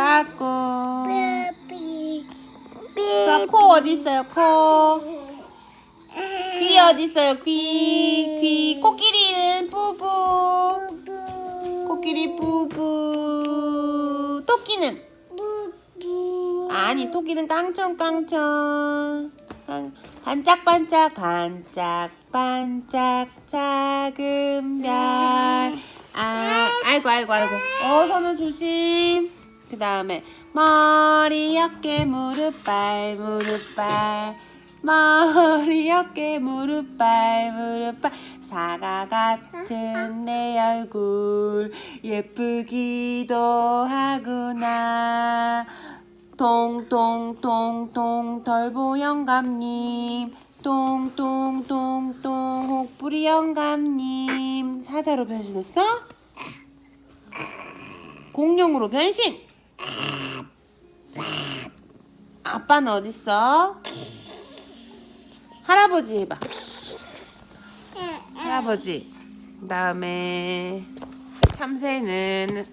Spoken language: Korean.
까꿍. 삐. 수아 코 어디 있어요? 코. 귀 어디 있어요? 귀. 귀. 코끼리는 뿌뿌. 코끼리 뿌뿌. 토끼는? 아니 토끼는 깡총깡총. 깡- 반짝반짝 반짝반짝 작은 별. 아, 아이고 아이고 아이고. 어 손은 조심. 그 다음에 머리 어깨 무릎 발 무릎 발. 머리 어깨 무릎 발 무릎 발. 사과 같은 내 얼굴. 예쁘기도 하구나. 통통통통 덜보 영감님. 똥똥똥똥 혹부리 영감님. 사자로 변신했어? 공룡으로 변신 아빠는 어딨어? 할아버지 해봐 할아버지 그 다음에 참새는